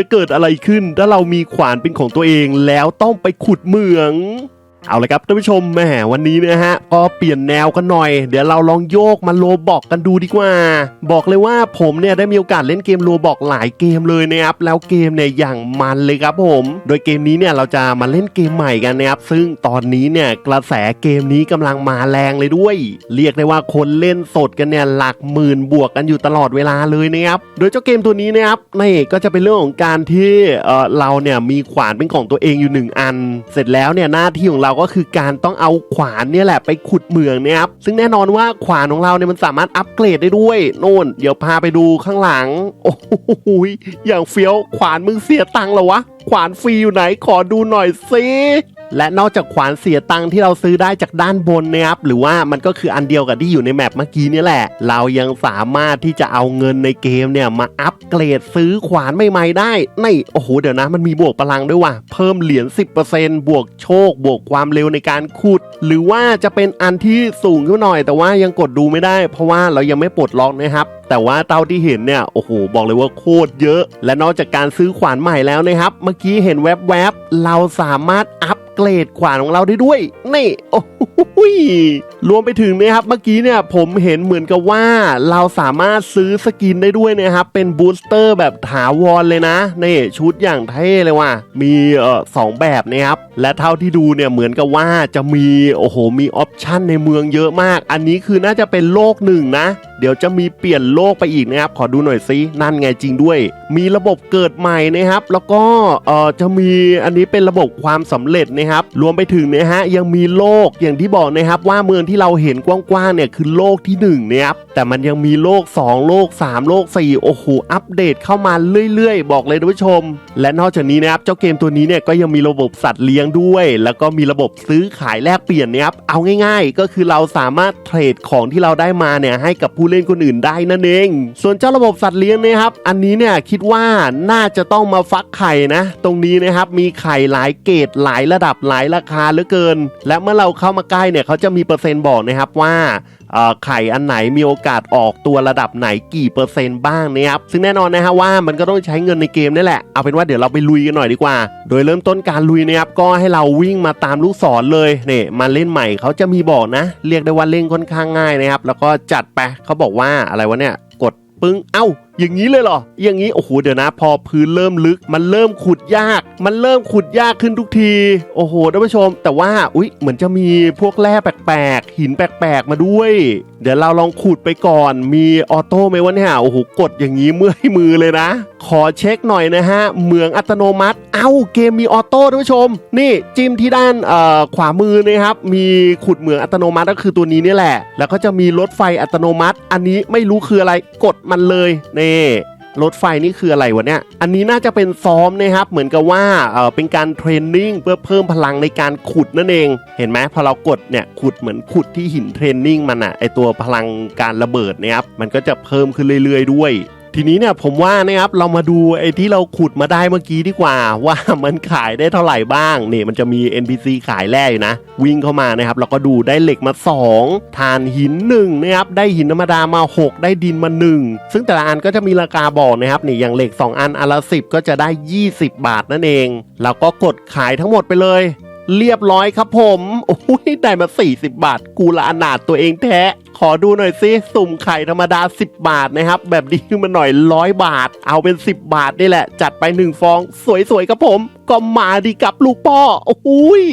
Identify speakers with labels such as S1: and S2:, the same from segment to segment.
S1: จะเกิดอะไรขึ้น ถ้าเรามีขวานเป็นของตัวเองแล้วต้องไปขุดเหมือง เอาเลยครับท่านผู้ชมแหมวันนี้นะฮะก็เปลี่ยนแนวกันหน่อย เดี๋ยวเราลองโยกมาโลบอกกันดูดีกว่า บอกเลยว่าผมเนี่ยได้มีโอกาสเล่นเกมโลบอกหลายเกมเลยนะครับแล้วเกมเนี่ยอย่างมันเลยครับผม โดยเกมนี้เนี่ยเราจะมาเล่นเกมใหม่กันนะครับซึ่งตอนนี้เนี่ยกระแสเกมนี้กำลังมาแรงเลยด้วย เรียกได้ว่าคนเล่นสดกันเนี่ยหลักหมื่นบวกกันอยู่ตลอดเวลาเลยนะครับโดยเจ้าเกมตัวนี้นะครับนี่ก็จะเป็นเรื่องของการที่เออเราเนี่ยมีขวานเป็นของตัวเองอยู่หนึ่งอัน เสร็จแล้วเนี่ยหน้าที่ของเราก็คือการต้องเอาขวานเนี่ยแหละไปขุดเหมืองเนี่ยครับซึ่งแน่นอนว่าขวานของเราเนี่ยมันสามารถอัปเกรดได้ด้วยโน่น เดี๋ยวพาไปดูข้างหลัง โอ้โหอย่างเฟี้ยวขวานมึงเสียตังค์เหรอวะขวานฟรีอยู่ไหนขอดูหน่อยสิและนอกจากขวานเสียตังค์ที่เราซื้อได้จากด้านบนนะครับหรือว่ามันก็คืออันเดียวกับที่อยู่ในแมปเมื่อกี้นี่แหละ เรายังสามารถที่จะเอาเงินในเกมเนี่ยมาอัปเกรดซื้อขวานใหม่ๆได้ในโอ้โหเดี๋ยวนะ มันมีบวกพลังด้วยว่ะเพิ่มเหรียญ10%บวกโชค บวกความเร็วในการขุด หรือว่าจะเป็นอันที่สูงขึ้นหน่อย แต่ว่ายังกดดูไม่ได้ เพราะว่าเรายังไม่ปลดล็อกนะครับ แต่ว่าเต่าที่เห็นเนี่ยโอ้โหบอกเลยว่าโคตรเยอะ และนอกจากการซื้อขวานใหม่แล้วนะครับ เมื่อกี้เห็นแวบๆเราสามารถอัพเกรดขวานของเราได้ด้วยนี่โอ้โหรวมไปถึงนะครับเมื่อกี้เนี่ยผมเห็นเหมือนกับว่าเราสามารถซื้อสกินได้ด้วยนะครับเป็นบูสเตอร์แบบถาวรเลยนะนี่ชุดอย่างเท่เลยว่ะมีเอ่อสองแบบนะครับและเท่าที่ดูเนี่ยเหมือนกับว่าจะมีโอ้โหมีออปชั่นในเมืองเยอะมาก อันนี้คือน่าจะเป็นโลกหนึ่งนะ เดี๋ยวจะมีเปลี่ยนโลกไปอีกนะครับขอดูหน่อยซินั่นไงจริงด้วย มีระบบเกิดใหม่นะครับ แล้วก็เอ่อจะมีอันนี้เป็นระบบความสำเร็จนะครับรวมไปถึงนะฮะยังมีโลกอย่างที่บอกนะครับว่าเมืองที่เราเห็นกว้างๆเนี่ยคือโลกที่1นะครับแต่มันยังมีโลก 2 โลก 3 โลก 4 โอ้โหอัปเดตเข้ามาเรื่อยๆ บอกเลยท่านผู้ชม และนอกจากนี้นะครับเจ้าเกมตัวนี้เนี่ยก็ยังมีระบบสัตว์เลี้ยงด้วย แล้วก็มีระบบซื้อขายแลกเปลี่ยนนะครับเอาง่ายๆ ก็คือเราสามารถเทรดของที่เราได้มาเนี่ยให้กับผู้เล่นคนอื่นได้นั่นเอง ส่วนเจ้าระบบสัตว์เลี้ยงนะครับอันนี้เนี่ยคิดว่าน่าจะต้องมาฟักไข่นะ ตรงนี้นะครับมีไข่หลายเกรดหลายระดับับหลายราคาเหลือเกิน และเมื่อเราเข้ามาใกล้เนี่ยเขาจะมีเปอร์เซ็นต์บอกนะครับว่าไข่อันไหนมีโอกาสออกตัวระดับไหนกี่เปอร์เซ็นต์บ้างนะครับซึ่งแน่นอนนะฮะว่ามันก็ต้องใช้เงินในเกมนี่แหละเอาเป็นว่าเดี๋ยวเราไปลุยกันหน่อยดีกว่า โดยเริ่มต้นการลุยนะครับก็ให้เราวิ่งมาตามลูกศรเลยเนี่ยมาเล่นใหม่เขาจะมีบอกนะ เรียกได้ว่าเล่นค่อนข้างง่ายนะครับแล้วก็จัดไปเขาบอกว่าอะไรวะเนี่ยกดปึ้งเอ้า อย่างนี้เลยเหรอ อย่างนี้โอ้โหเดี๋ยวนะ พอพื้นเริ่มลึก มันเริ่มขุดยาก มันเริ่มขุดยากขึ้นทุกที โอ้โหท่านผู้ชม แต่ว่าอุ๊ยเหมือนจะมีพวกแร่แปลกๆหินแปลกๆมาด้วย เดี๋ยวเราลองขุดไปก่อน มีออโต้ไหมวะเนี่ยโอ้โหกดอย่างนี้เมื่อยมือเลยนะ ขอเช็คหน่อยนะฮะเหมืองอัตโนมัติ เอ้าเกมมีออโต้ท่านผู้ชม นี่จิ้มที่ด้านขวามือนะครับมีขุดเหมืองอัตโนมัติก็คือตัวนี้นี่แหละ แล้วก็จะมีรถไฟอัตโนมัติ อันนี้ไม่รู้คืออะไรกดมันเลยนี่รถไฟนี่คืออะไรวะเนี่ย อันนี้น่าจะเป็นซ้อมนะครับ เหมือนกับว่าเออเป็นการเทรนนิ่งเพื่อเพิ่มพลังในการขุดนั่นเอง เห็นไหมพอเรากดเนี่ยขุดเหมือนขุดที่หินเทรนนิ่งมันอะไอตัวพลังการระเบิดเนี่ยครับ มันก็จะเพิ่มขึ้นเรื่อยๆด้วย ทีนี้เนี่ยผมว่านะครับเรามาดูไอ้ที่เราขุดมาได้เมื่อกี้ดีกว่า ว่ามันขายได้เท่าไหร่บ้างนี่มันจะมี NPC ขายแร่อยู่นะ วิ่งเข้ามานะครับแล้วก็ดูได้เหล็กมา 2 ทานหิน1นะครับได้หินธรรมดามา 6 ได้ดินมา 1 ซึ่งแต่ละอันก็จะมีราคาบอกนะครับนี่อย่างเหล็ก 2 อันอันละ10 ก็จะได้ 20 บาทนั่นเองแล้วก็กดขายทั้งหมดไปเลย เรียบร้อยครับผมโอ้ยได้มา 40 บาท กูละอนาถตัวเองแท้ ขอดูหน่อยซิสุ่มไข่ธรรมดา 10 บาทนะครับ แบบดีขึ้นมาหน่อยร้อยบาท เอาเป็น 10 บาทนี่แหละ จัดไป 1 ฟอง สวยๆครับผม ก็มาดีกับลูกพ่อโอ้ย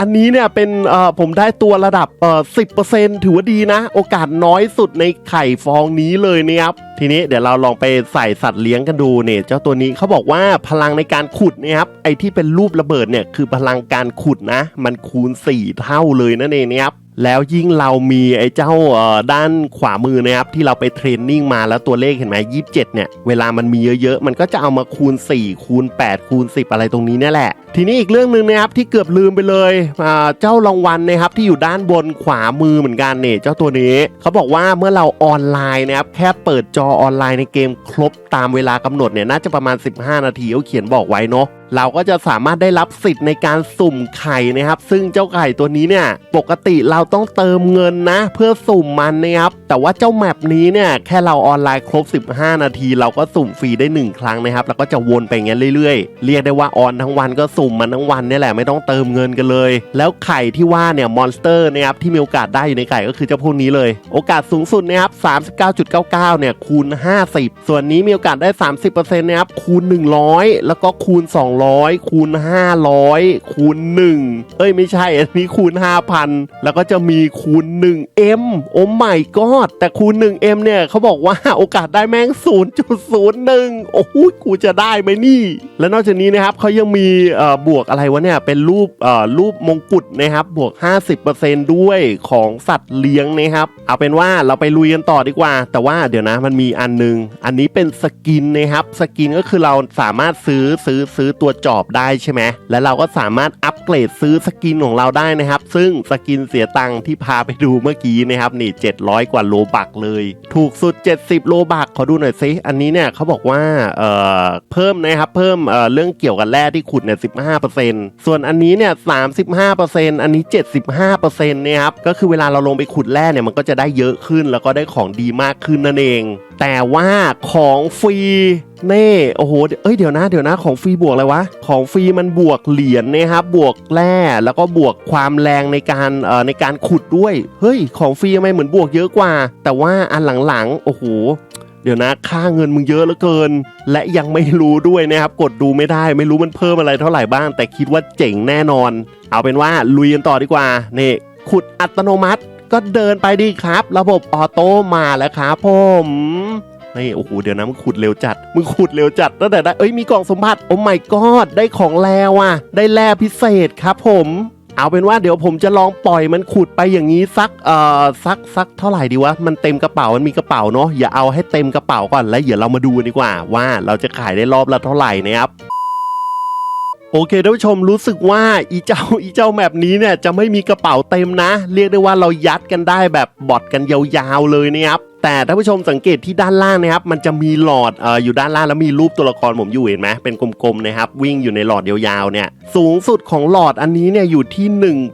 S1: อันนี้เนี่ยเป็นเอ่อผมได้ตัวระดับเอ่อ10%ถือว่าดีนะ โอกาสน้อยสุดในไข่ฟองนี้เลยนะครับทีนี้เดี๋ยวเราลองไปใส่สัตว์เลี้ยงกันดูเนี่ยเจ้าตัวนี้เขาบอกว่าพลังในการขุดเนะครับไอที่เป็นรูประเบิดเนี่ยคือพลังการขุดนะ มันคูณ 4 เท่าเลยนั่นเองนะครับ แล้วยิ่งเรามีไอ้เจ้าด้านขวามือนะครับที่เราไปเทรนนิ่งมาแล้วตัวเลขเห็นไหมยี่สิบเจ็ดเนี่ยเวลามันมีเยอะๆ มันก็จะเอามาคูณ 4 คูณ 8 คูณ 10 อะไรตรงนี้นี่แหละ ทีนี้อีกเรื่องหนึ่งนะครับที่เกือบลืมไปเลยเจ้ารางวัลนะครับที่อยู่ด้านบนขวามือเหมือนกันเนี่ยเจ้าตัวนี้ เขาบอกว่าเมื่อเราออนไลน์นะครับแค่เปิดจอออนไลน์ในเกมครบตามเวลากำหนดเนี่ยน่าจะประมาณ 15 นาทีเขาเขียนบอกไว้เนาะ เราก็จะสามารถได้รับสิทธิ์ในการสุ่มไข่นะครับ ซึ่งเจ้าไข่ตัวนี้เนี่ยปกติเราต้องเติมเงินนะ เพื่อสุ่มมันนะครับ แต่ว่าเจ้าแมปนี้เนี่ยแค่เราออนไลน์ครบ 15 นาที เราก็สุ่มฟรีได้ 1 ครั้งนะครับ แล้วก็จะวนไปอย่างเงี้ยเรื่อยๆ เรียกได้ว่าออนทั้งวันก็สุ่มมันทั้งวันนี่แหละไม่ต้องเติมเงินกันเลย แล้วไข่ที่ว่าเนี่ยมอนสเตอร์นะครับที่มีโอกาสได้อยู่ในไข่ก็คือเจ้าพวกนี้เลย โอกาสสูงสุดนะครับ39.99 เนี่ยคูณ 50 ส่วนนี้มีโอกาสได้ 30%นะครับคูณ 100 แล้วก็คูณ200 คูณ 500 คูณ 1 เอ้ยไม่ใช่ อันนี้คูณ 5,000 แล้วก็จะมีคูณ 1M โอ้ไม่กอดแต่คูณ 1M เนี่ยเขาบอกว่าโอกาสได้แม่ง 0.01 โอ้โหกูจะได้ไหมนี่ และนอกจากนี้นะครับเขายังมีเอ่อบวกอะไรวะเนี่ย เป็นรูปเอ่อรูปมงกุฎนะครับ บวก 50%ด้วยของสัตว์เลี้ยงนะครับ เอาเป็นว่าเราไปลุยกันต่อดีกว่า แต่ว่าเดี๋ยวนะมันมีอันนึง อันนี้เป็นสกินนะครับ สกินก็คือเราสามารถซื้อซื้อซื้อตัวัวจอบได้ใช่ไหมและเราก็สามารถอัปเกรดซื้อสกินของเราได้นะครับ ซึ่งสกินเสียตังค์ที่พาไปดูเมื่อกี้นะครับนี่ 700 กว่าโลบักเลย ถูกสุด 70 โลบักขอดูหน่อยสิอันนี้เนี่ยเขาบอกว่าเอ่อเพิ่มนะครับเพิ่มเอ่อเรื่องเกี่ยวกับแร่ที่ขุดเนี่ย15%ส่วนอันนี้เนี่ย35%อันนี้ 75%เนี่ยครับก็คือเวลาเราลงไปขุดแร่เนี่ยมันก็จะได้เยอะขึ้นแล้วก็ได้ของดีมากขึ้นนั่นเอง แต่ว่าของฟรี เน่โอ้โหเอ้ยเดี๋ยวนะเดี๋ยวนะของฟรีบวกอะไรวะ ของฟรีมันบวกเหรียญนะครับบวกแร่แล้วก็บวกความแรงในการเอ่อในการขุดด้วย เฮ้ย ของฟรีทำไมเหมือนบวกเยอะกว่า แต่ว่าอันหลังๆ โอ้โหเดี๋ยวนะค่าเงินมึงเยอะเหลือเกิน และยังไม่รู้ด้วยนะครับ กดดูไม่ได้ไม่รู้มันเพิ่มอะไรเท่าไหร่บ้าง แต่คิดว่าเจ๋งแน่นอน เอาเป็นว่าลุยกันต่อดีกว่านี่ขุดอัตโนมัติ ก็เดินไปดีครับ ระบบออโต้มาแล้วครับผม นี่โอ้โหเดี๋ยวนะมึงขุดเร็วจัดมึงขุดเร็วจัดตั้งแต่ได้เอ้ยมีกล่องสมบัติโอ้ my god ได้ของแล้วอะ ได้แร่พิเศษครับผมเอาเป็นว่าเดี๋ยวผมจะลองปล่อยมันขุดไปอย่างนี้สักเอ่อสักสักเท่าไหร่ดีวะมันเต็มกระเป๋ามันมีกระเป๋าเนาะอย่าเอาให้เต็มกระเป๋าก่อนแล้วเดี๋ยวเรามาดูดีกว่า ว่าเราจะขายได้รอบละเท่าไหร่นะครับโอเคท่านผู้ชมรู้สึกว่าอีเจ้าอีเจ้าแมปนี้เนี่ยจะไม่มีกระเป๋าเต็มนะ เรียกได้ว่าเรายัดกันได้แบบบอทกันยาวๆเลยนะครับ แต่ท่านผู้ชมสังเกตที่ด้านล่างนะครับ มันจะมีหลอดเอ่ออยู่ด้านล่างแล้วมีรูปตัวละครผมอยู่เห็นไหมเป็นกลมๆนะครับ วิ่งอยู่ในหลอดยาวๆเนี่ยสูงสุดของหลอดอันนี้เนี่ยอยู่ที่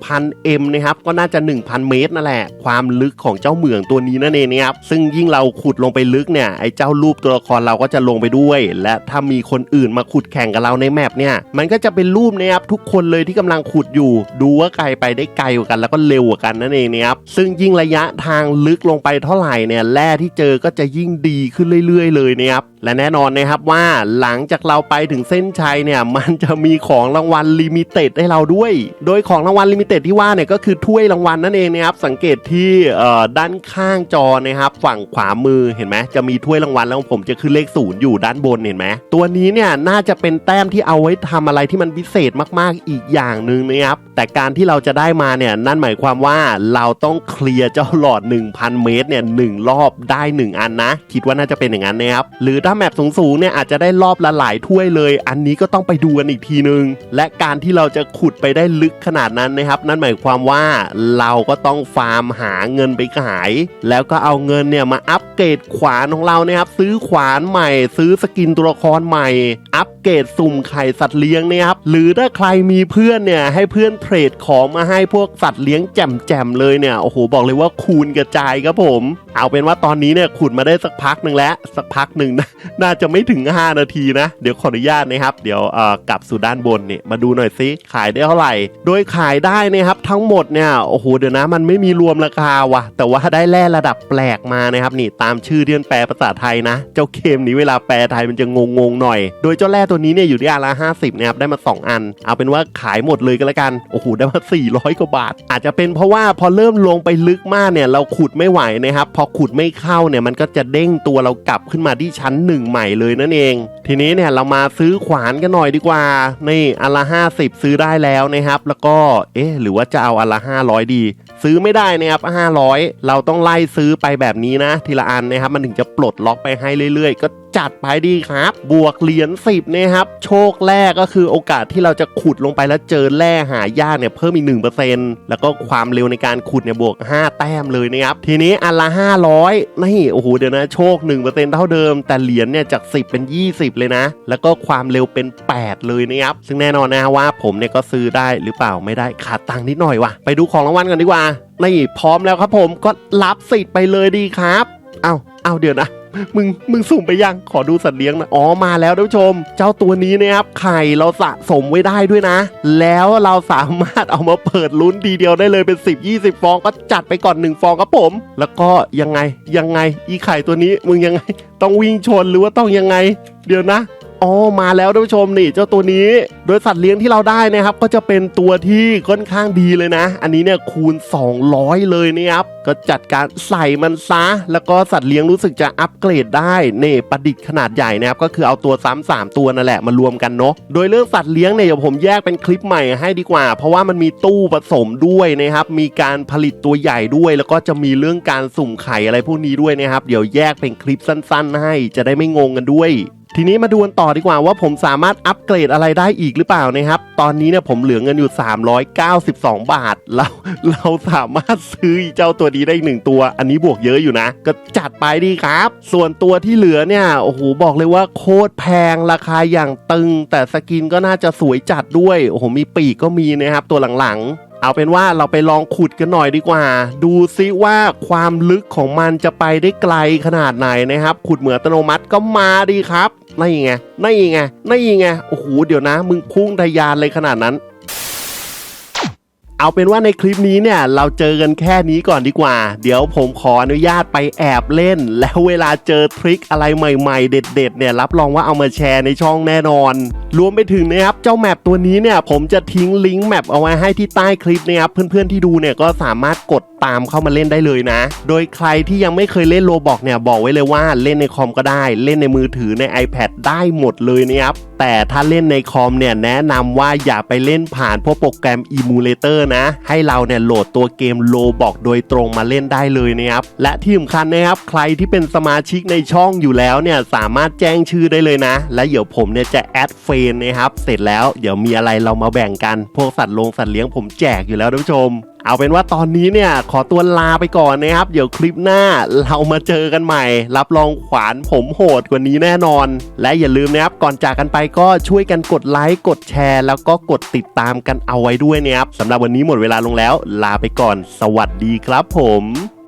S1: 1,000 m นะครับก็น่าจะ 1,000 เมตรนั่นแหละ ความลึกของเจ้าเหมืองตัวนี้นั่นเองนะครับซึ่งยิ่งเราขุดลงไปลึกเนี่ยไอ้เจ้ารูปตัวละครเราก็จะลงไปด้วย และถ้ามีคนอื่นมาขุดแข่งกับเราในแมปเนี่ยมันก็จะเป็นรูปนะครับทุกคนเลยที่กำลังขุดอยู่ ดูว่าไกลไปได้ไกลกว่ากัน แล้วก็เร็วกว่ากันนั่นเองนะครับซึ่งยิ่งระยะทางลึกลงไปเท่าไหร่เนี่ยแร่ที่เจอก็จะยิ่งดีขึ้นเรื่อยๆ เลยนะครับ และแน่นอนนะครับว่าหลังจากเราไปถึงเส้นชัยเนี่ยมันจะมีของรางวัลลิมิเต็ดให้เราด้วย โดยของรางวัลลิมิเต็ดที่ว่าเนี่ยก็คือถ้วยรางวัลนั่นเองนะครับสังเกตที่ด้านข้างจอนะครับฝั่งขวามือเห็นไหมจะมีถ้วยรางวัลแล้วผมจะขึ้นเลขศูนย์อยู่ด้านบนเห็นไหมตัวนี้เนี่ยน่าจะเป็นแต้มที่เอาไว้ทำอะไรที่มันพิเศษมากๆอีกอย่างหนึ่งนะครับแต่การที่เราจะได้มาเนี่ยนั่นหมายความว่าเราต้องเคลียร์เจ้าหลอด 1,000 เมตรเนี่ยหนึ่งรอบได้ 1 อันนะ คิดว่าน่าจะเป็นอย่างนั้นนะครับหรือถ้าาแมปสูงๆเนี่ยอาจจะได้รอบละหลายถ้วยเลย อันนี้ก็ต้องไปดูกันอีกทีนึง และการที่เราจะขุดไปได้ลึกขนาดนั้นนะครับ นั่นหมายความว่าเราก็ต้องฟาร์มหาเงินไปขาย แล้วก็เอาเงินเนี่ยมาอัปเกรดขวานของเรานะครับซื้อขวานใหม่ ซื้อสกินตัวละครใหม่ อัปเกรดสุ่มไข่สัตว์เลี้ยงเนี่ยครับหรือถ้าใครมีเพื่อนเนี่ยให้เพื่อนเทรดของมาให้พวกสัตว์เลี้ยงแจ่มๆเลยเนี่ยโอ้โหบอกเลยว่าคูณกระจายครับผม เอาเป็นว่าตอนนี้เนี่ยขุดมาได้สักพักหนึ่งแล้วสักพักหนึ่งนะน่าจะไม่ถึง 5 นาทีนะ เดี๋ยวขออนุญาตนะครับ เดี๋ยวกลับสู่ด้านบนเนี่ยมาดูหน่อยซิขายได้เท่าไหร่ โดยขายได้นะครับทั้งหมดเนี่ยโอ้โหเดี๋ยวนะมันไม่มีรวมราคาว่ะ แต่ว่าได้แร่ระดับแปลกมานะครับนี่ตามชื่อที่มันแปลภาษาไทยนะ เจ้าเกมนี้เวลาแปลไทยมันจะงงๆหน่อย โดยเจ้าแร่ตัวนี้เนี่ยอยู่ที่อันละ50นะครับได้มา 2 อัน เอาเป็นว่าขายหมดเลยก็แล้วกันโอ้โหได้มา 400กว่าบาท อาจจะเป็นเพราะว่าพอเริ่มลงไปลึกมากเนี่ยเราขุดไม่ไหวนะครับพอขุดไม่เข้าเนี่ยมันก็จะเด้งตัวเรากลับขึ้นมาที่ชั้นหนึ่งใหม่เลยนั่นเองทีนี้เนี่ยเรามาซื้อขวานกันหน่อยดีกว่า นี่อันละ50ซื้อได้แล้วนะครับ แล้วก็เอ๊ะหรือว่าจะเอาอันละ500ดี ซื้อไม่ได้นะครับ500เราต้องไล่ซื้อไปแบบนี้นะ ทีละอันนะครับ มันถึงจะปลดล็อกไปให้เรื่อยๆ ก็จัดไปดีครับ บวกเหรียญ10นะครับ โชคแรกก็คือโอกาสที่เราจะขุดลงไปแล้วเจอแร่หายากเนี่ยเพิ่มอีก1%แล้วก็ความเร็วในการขุดเนี่ยบวก 5 แต้มเลยนะครับ ทีนี้อันละ 500นี่โอ้โหเดี๋ยวนะโชค 1%เท่าเดิม แต่เหรียญเนี่ยจาก 10 เป็น 20 10 เลยนะ แล้วก็ความเร็วเป็น 8 เลยนะครับ ซึ่งแน่นอนนะว่าผมเนี่ยก็ซื้อได้หรือเปล่าไม่ได้ขาดตังค์นิดหน่อยว่ะ ไปดูของรางวัลกันดีกว่า นี่พร้อมแล้วครับผมก็รับสิทธิ์ไปเลยดีครับ เอาเอาเดี๋ยวนะ มึงมึงสุ่มไปยังขอดูสัตว์เลี้ยงหนะอ๋อมาแล้วท่านผู้ชม เจ้าตัวนี้นะครับไข่เราสะสมไว้ได้ด้วยนะ แล้วเราสามารถเอามาเปิดลุ้นทีเดียวได้เลยเป็น 10 20 ฟองก็จัดไปก่อน 1 ฟองครับผม แล้วก็ยังไงยังไง อีไข่ตัวนี้มึงยังไง ต้องวิ่งชนหรือว่าต้องยังไง เดี๋ยวนะ อ๋อมาแล้วท่านผู้ชมนี่เจ้าตัวนี้ โดยสัตว์เลี้ยงที่เราได้นะครับ ก็จะเป็นตัวที่ค่อนข้างดีเลยนะ อันนี้เนี่ยคูณ 200 เลยนะครับก็จัดการใส่มันซะ แล้วก็สัตว์เลี้ยงรู้สึกจะอัปเกรดได้เน่ประดิษฐ์ขนาดใหญ่นะครับก็คือเอาตัวซ้ำสามตัวนั่นแหละมารวมกันเนาะโดยเรื่องสัตว์เลี้ยงเนี่ยเดี๋ยวผมแยกเป็นคลิปใหม่ให้ดีกว่า เพราะว่ามันมีตู้ผสมด้วยนะครับมีการผลิตตัวใหญ่ด้วย แล้วก็จะมีเรื่องการสุ่มไข่อะไรพวกนี้ด้วยนะครับเดี๋ยวแยกเป็นคลิปสั้น ๆ ให้จะได้ไม่งงกันด้วย ทีนี้มาดูกันต่อดีกว่าว่าผมสามารถอัปเกรดอะไรได้อีกหรือเปล่านะครับ ตอนนี้เนี่ยผมเหลือเงินอยู่ 392 บาทเราเราสามารถซื้อเจ้าตัวนี้ได้อีกหนึ่งตัว อันนี้บวกเยอะอยู่นะ ก็จัดไปดีครับ ส่วนตัวที่เหลือเนี่ยโอ้โหบอกเลยว่าโคตรแพงราคาอย่างตึง แต่สกินก็น่าจะสวยจัดด้วยโอ้โหมีปีกก็มีนะครับตัวหลังเอาเป็นว่าเราไปลองขุดกันหน่อยดีกว่า ดูซิว่าความลึกของมันจะไปได้ไกลขนาดไหนนะครับ ขุดเหมือนอัตโนมัติก็มาดีครับ นี่ไงนี่ไงนี่ไงโอ้โหเดี๋ยวนะ มึงพุ่งทะยานเลยขนาดนั้น เอาเป็นว่าในคลิปนี้เนี่ยเราเจอกันแค่นี้ก่อนดีกว่า เดี๋ยวผมขออนุญาตไปแอบเล่น แล้วเวลาเจอทริคอะไรใหม่ๆ เด็ด ๆ เนี่ยรับรองว่าเอามาแชร์ในช่องแน่นอน รวมไปถึงนะครับเจ้าแมปตัวนี้เนี่ยผมจะทิ้งลิงก์แมปเอาไว้ให้ที่ใต้คลิปนะครับเพื่อนๆที่ดูเนี่ยก็สามารถกดตามเข้ามาเล่นได้เลยนะ โดยใครที่ยังไม่เคยเล่นโลบอกเนี่ยบอกไว้เลยว่าเล่นในคอมก็ได้ เล่นในมือถือใน iPad ได้หมดเลยนะครับแต่ถ้าเล่นในคอมเนี่ยแนะนำว่าอย่าไปเล่นผ่านพวกโปรแกรม Emulator นะ ให้เราเนี่ยโหลดตัวเกมโลบอกโดยตรงมาเล่นได้เลยนะครับและที่สำคัญนะครับใครที่เป็นสมาชิกในช่องอยู่แล้วเนี่ยสามารถแจ้งชื่อได้เลยนะ และเดี๋ยวผมเนี่ยจะแอดเฟนนะครับเสร็จแล้วเดี๋ยวมีอะไรเรามาแบ่งกัน พวกสัตว์ลงสัตว์เลี้ยงผมแจกอยู่แล้วท่านผู้ชม เอาเป็นว่าตอนนี้เนี่ยขอตัวลาไปก่อนนะครับ เดี๋ยวคลิปหน้าเรามาเจอกันใหม่ รับรองขวานผมโหดกว่านี้แน่นอน และอย่าลืมนะครับก่อนจากกันไปก็ช่วยกันกดไลค์กดแชร์ แล้วก็กดติดตามกันเอาไว้ด้วยนะครับสำหรับวันนี้หมดเวลาลงแล้ว ลาไปก่อน สวัสดีครับผม